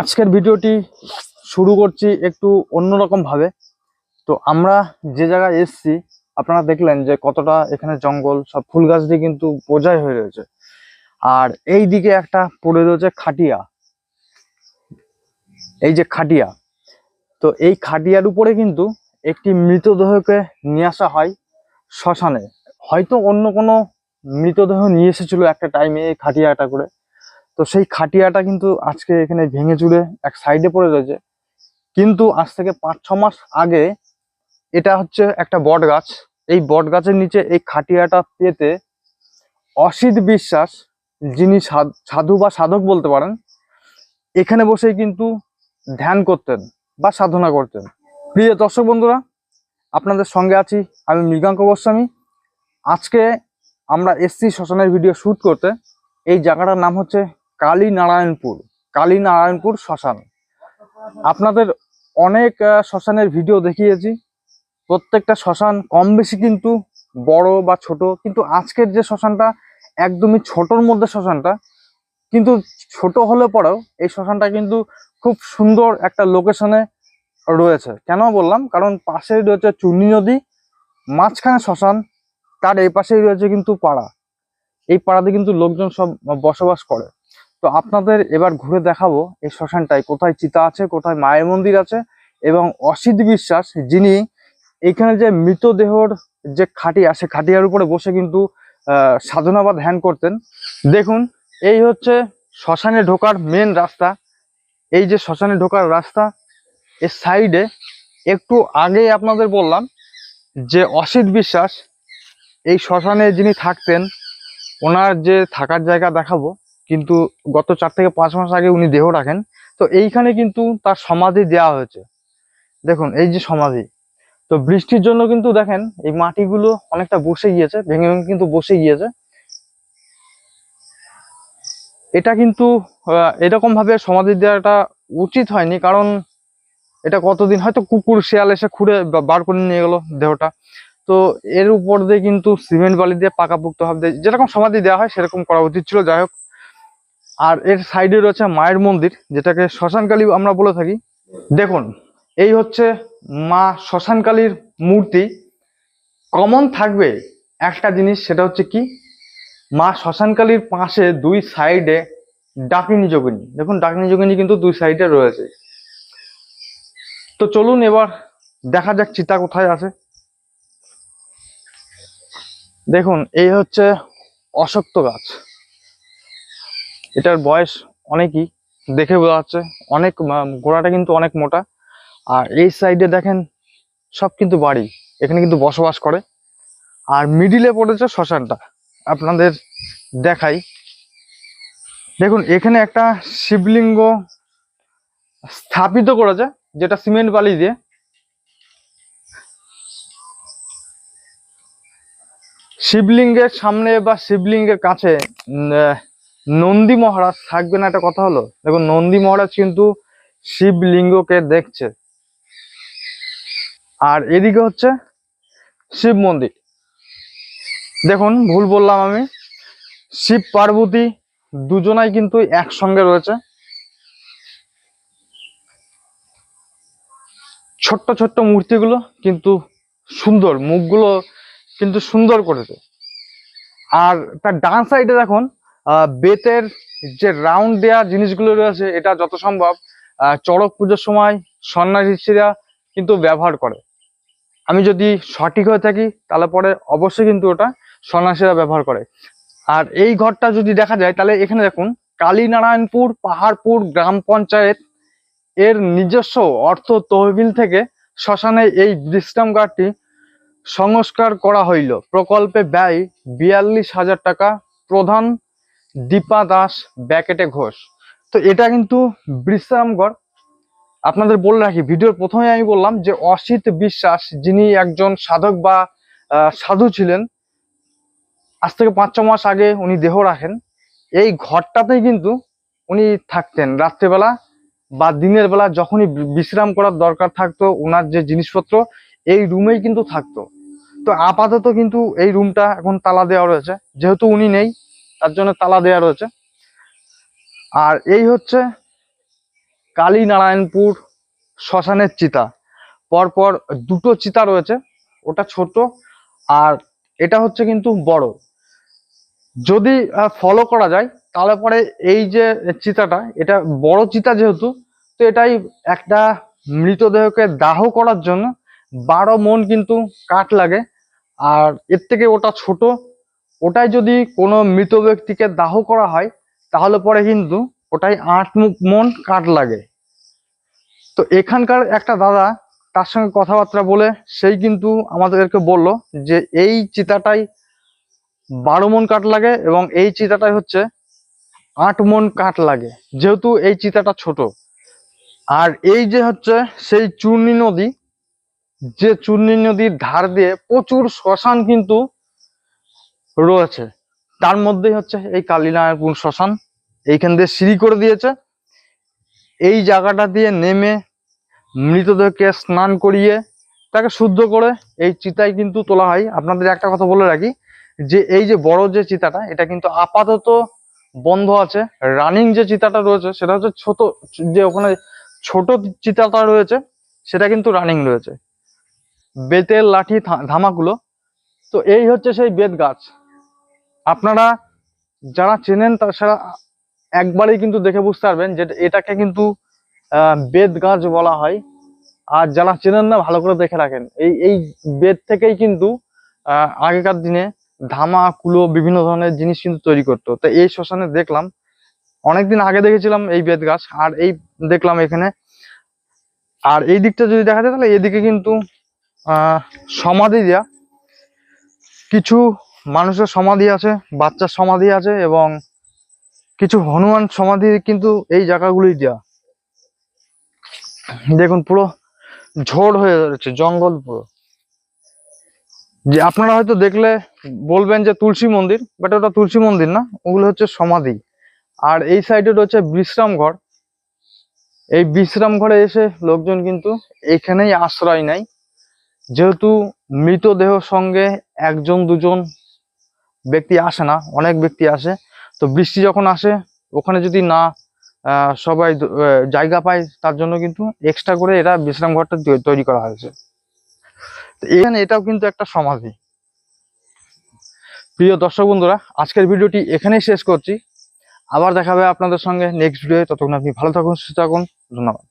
আজকের ভিডিওটি শুরু করছি একটু অন্যরকম ভাবে তো আমরা যে জায়গায় এসছি, আপনারা দেখলেন যে কতটা এখানে জঙ্গল, সব ফুল গাছ দিয়ে কিন্তু বোঝাই হয়ে রয়েছে। আর এই দিকে একটা পড়ে রয়েছে খাটিয়া। এই যে খাটিয়া, তো এই খাটিয়ার উপরে কিন্তু একটি মৃতদেহকে নিয়ে আসা হয় শ্মশানে। হয়তো অন্য কোনো মৃতদেহ নিয়ে এসেছিল একটা টাইমে এই খাটিয়াটা করে। তো সেই খাটিয়াটা কিন্তু আজকে এখানে ভেঙে চুরে এক সাইডে পড়ে রয়েছে। কিন্তু আজ থেকে পাঁচ, ছ মাস আগে এটা হচ্ছে একটা বট গাছ এই বট গাছের নিচে এই খাটিয়াটা পেতে অসিত বিশ্বাস, যিনি সাধ- বা সাধক বলতে পারেন, এখানে বসেই কিন্তু ধ্যান করতেন বা সাধনা করতেন। প্রিয় দর্শক বন্ধুরা, আপনাদের সঙ্গে আছি আমি মৃগাঙ্ক গোস্বামী। আজকে আমরা এসছি শ্মশানের ভিডিও শ্যুট করতে। এই জায়গাটার নাম হচ্ছে কালী নারায়ণপুর শ্মশান। আপনাদের অনেক শ্মশানের ভিডিও দেখিয়েছি। প্রত্যেকটা শ্মশান কম বেশি কিন্তু বড় বা ছোট, কিন্তু আজকের যে শ্মশানটা একদমই ছোটর মধ্যে শ্মশানটা, কিন্তু ছোট হলে পরেও এই শ্মশানটা কিন্তু খুব সুন্দর একটা লোকেশনে রয়েছে। কেন বললাম? কারণ পাশেই রয়েছে চুন্নি নদী, মাঝখানে শ্মশান, তার এই পাশেই রয়েছে কিন্তু পাড়া। এই পাড়াতে কিন্তু লোকজন সব বসবাস করে। তো আপনাদের এবার ঘুরে দেখাবো এই শ্মশানটায়। কোথায় চিতা আছে, কোথায় মায়ের মন্দির আছে এবং অসিত বিশ্বাস যিনি এখানে যে মৃতদেহর যে খাটিয়া সে খাটিয়ার উপরে বসে কিন্তু সাধনা বা ধ্যান করতেন। দেখুন, এই হচ্ছে শ্মশানে ঢোকার মেন রাস্তা। এই যে শ্মশানে ঢোকার রাস্তা, এর সাইডে একটু আগেই আপনাদের বললাম যে অসিত বিশ্বাস এই শ্মশানে যিনি থাকতেন, ওনার যে থাকার জায়গা দেখাবো। কিন্তু গত চার থেকে পাঁচ মাস আগে উনি দেহ রাখেন। তো এইখানে কিন্তু তার সমাধি দেওয়া হয়েছে। দেখুন, এই যে সমাধি। তো বৃষ্টির জন্য কিন্তু দেখেন, এই মাটিগুলো অনেকটা বসে গিয়েছে, ভেঙে ভেঙে কিন্তু বসে গিয়েছে। এটা কিন্তু এরকম ভাবে সমাধি দেওয়াটা উচিত হয়নি, কারণ এটা কতদিন, হয়তো কুকুর শিয়াল এসে খুঁড়ে বার করে নিয়ে গেল দেহটা। তো এর উপর দিয়ে কিন্তু সিমেন্ট বালি দিয়ে পাকাপোক্ত ভাবে যেরকম সমাধি দেওয়া হয়, সেরকম করা উচিত ছিল। যাই হোক আর এর সাইডে রয়েছে মায়ের মন্দির, যেটাকে শ্মশানকালী আমরা বলে থাকি। দেখুন, এই হচ্ছে মা শ্মশানকালীর মূর্তি। কমন থাকবে একটা জিনিস, সেটা হচ্ছে কি? মা শ্মশানকালীর পাশে দুই সাইডে ডাকিনী যোগিনী। দেখুন, ডাকিনী যোগিনী কিন্তু দুই সাইডে রয়েছে। তো চলুন এবার দেখা যাক চিতা কোথায় আছে। দেখুন, এই হচ্ছে অশক্ত গাছ। এটার বয়স অনেকই, দেখে বোঝা যাচ্ছে। অনেক গোড়াটা কিন্তু অনেক মোটা। আর এই সাইডে দেখেন, সব কিন্তু বাড়ি। এখানে কিন্তু বসবাস করে। আর মিডিলে পড়েছে শ্মশানটা। আপনাদের দেখাই। দেখুন, এখানে একটা শিবলিঙ্গ স্থাপিত করেছে, যেটা সিমেন্ট বালি দিয়ে। শিবলিঙ্গের সামনে বা শিবলিঙ্গের কাছে নন্দী মহারাজ, থাকবে না, একটা কথা হলো? দেখুন নন্দী মহারাজ কিন্তু শিবলিঙ্গকে দেখছে। আর এদিকে হচ্ছে শিব মন্দির। দেখুন, ভুল বললাম আমি। শিব, পার্বতী দুজনাই কিন্তু একসঙ্গে রয়েছে। ছোট্ট ছোট্ট মূর্তিগুলো কিন্তু সুন্দর, মুখগুলো কিন্তু সুন্দর করেছে। আর তার ডান সাইডে দেখুন বেতের যে রাউন্ড দেওয়া জিনিসগুলো রয়েছে, এটা যত সম্ভব চড়ক পুজোর সময় সন্ন্যাসীরা কিন্তু ব্যবহার করে। আমি যদি সঠিক হয়ে থাকি, তাহলে পরে অবশ্যই কিন্তু ওটা সন্ন্যাসীরা ব্যবহার করে। আর এই ঘরটা যদি দেখা যায়, তাহলে এখানে দেখুন, কালীনারায়ণপুর, পাহাড়পুর গ্রাম পঞ্চায়েত এর নিজস্ব অর্থ তহবিল থেকে শ্মশানে এই বিশ্রাম ঘাটটি সংস্কার করা হইল। প্রকল্পে ব্যয় বিয়াল্লিশ হাজার টাকা। প্রধান দীপা দাস ব্যাকেটে ঘোষ। তো এটা কিন্তু বিশ্রামগড়। আপনাদের বলে রাখি, ভিডিওর প্রথমে আমি বললাম যে অসিত বিশ্বাস, যিনি একজন সাধক বা সাধু ছিলেন, আজ থেকে পাঁচ ছ মাস আগে উনি দেহ রাখেন। এই ঘরটাতেই কিন্তু উনি থাকতেন। রাত্রেবেলা বা দিনের বেলা যখনই বিশ্রাম করার দরকার থাকতো ওনার যে জিনিসপত্র, এই রুমেই কিন্তু থাকতো। তো আপাতত কিন্তু এই রুমটা এখন তালা দেওয়া রয়েছে। যেহেতু উনি নেই তার জন্য তালা দেওয়া রয়েছে। আর এই হচ্ছে কালীনারায়ণপুর শ্মশানের চিতা। পরপর দুটো চিতা রয়েছে, ওটা ছোট আর এটা হচ্ছে কিন্তু বড়। যদি ফলো করা যায়, তাহলে পরে এই যে চিতাটা, এটা বড় চিতা যেহেতু, তো এটাই একটা মৃতদেহকে দাহ করার জন্য বারো মন কিন্তু কাঠ লাগে। আর এর থেকে ওটা ছোট ওটাই যদি কোনো মৃত ব্যক্তিকে দাহ করা হয়, তাহলে পরে কিন্তু ওটাই আট মন কাঠ লাগে। তো এখানকার একটা দাদা তার সঙ্গে কথাবার্তা বলে সেই কিন্তু আমাদেরকে বলল যে এই চিতাটাই বারো মন কাঠ লাগে এবং এই চিতাটাই হচ্ছে আট মন কাঠ লাগে, যেহেতু এই চিতাটা ছোট। আর এই যে হচ্ছে সেই চূর্ণী নদী, যে চূর্ণী নদীর ধার দিয়ে প্রচুর শ্মশান কিন্তু রয়েছে। তার মধ্যেই হচ্ছে এই কালীনারায়ণপুর শ্মশান, এইখান দিয়ে সিঁড়ি করে দিয়েছে। এই জায়গাটা দিয়ে নেমে মৃতদেহকে স্নান করিয়ে তাকে শুদ্ধ করে এই চিতায় কিন্তু তোলা হয়। আপনাদের একটা কথা বলে রাখি, যে এই যে বড় যে চিতাটা, এটা কিন্তু আপাতত বন্ধ আছে। রানিং যে চিতাটা রয়েছে, সেটা হচ্ছে ছোট, যে ওখানে ছোট চিতাটা রয়েছে, সেটা কিন্তু রানিং রয়েছে। বেতের লাঠি ধামাগুলো তো এই হচ্ছে সেই বেত গাছ আপনারা যারা চেনেন তাছাড়া একবারেই কিন্তু দেখে বুঝতে পারবেন যে এটাকে কিন্তু বেদ গাছ বলা হয়। আর যারা চেনেন না, ভালো করে দেখে রাখেন। এই এই বেত থেকেই কিন্তু আগেকার দিনে ধামা, কুলো বিভিন্ন ধরনের জিনিস কিন্তু তৈরি করতো। তো এই শ্মশানে দেখলাম, অনেকদিন আগে দেখেছিলাম এই বেত গাছ, আর এই দেখলাম এখানে। আর এই দিকটা যদি দেখা যায়, তাহলে এদিকে কিন্তু সমাধি দেয়া কিছু মানুষের সমাধি আছে, বাচ্চার সমাধি আছে এবং কিছু হনুমান সমাধি কিন্তু এই জায়গাগুলি দেওয়া দেখুন পুরো ঝোড় হয়ে যাচ্ছে জঙ্গল পুরো। যে আপনারা হয়তো দেখলে বলবেন যে তুলসী মন্দির, বাট ওটা তুলসী মন্দির না, ওগুলো হচ্ছে সমাধি। আর এই সাইডে রয়েছে বিশ্রাম ঘর। এই বিশ্রাম ঘরে এসে লোকজন কিন্তু এখানেই আশ্রয় নেয়। যেহেতু মৃতদেহ সঙ্গে একজন দুজন ব্যক্তি আসে না, অনেক ব্যক্তি আসে। তো বৃষ্টি যখন আসে, ওখানে যদি না সবাই জায়গা পায়, তার জন্য কিন্তু এক্সট্রা করে এরা বিশ্রাম ঘরটা তৈরি করা হয়েছে। তো এখানে এটাও কিন্তু একটা সমাধি। প্রিয় দর্শক বন্ধুরা, আজকের ভিডিওটি এখানেই শেষ করছি। আবার দেখাবে আপনাদের সঙ্গে নেক্সট ভিডিও ততক্ষণ আপনি ভালো থাকুন, সুস্থ থাকুন। ধন্যবাদ।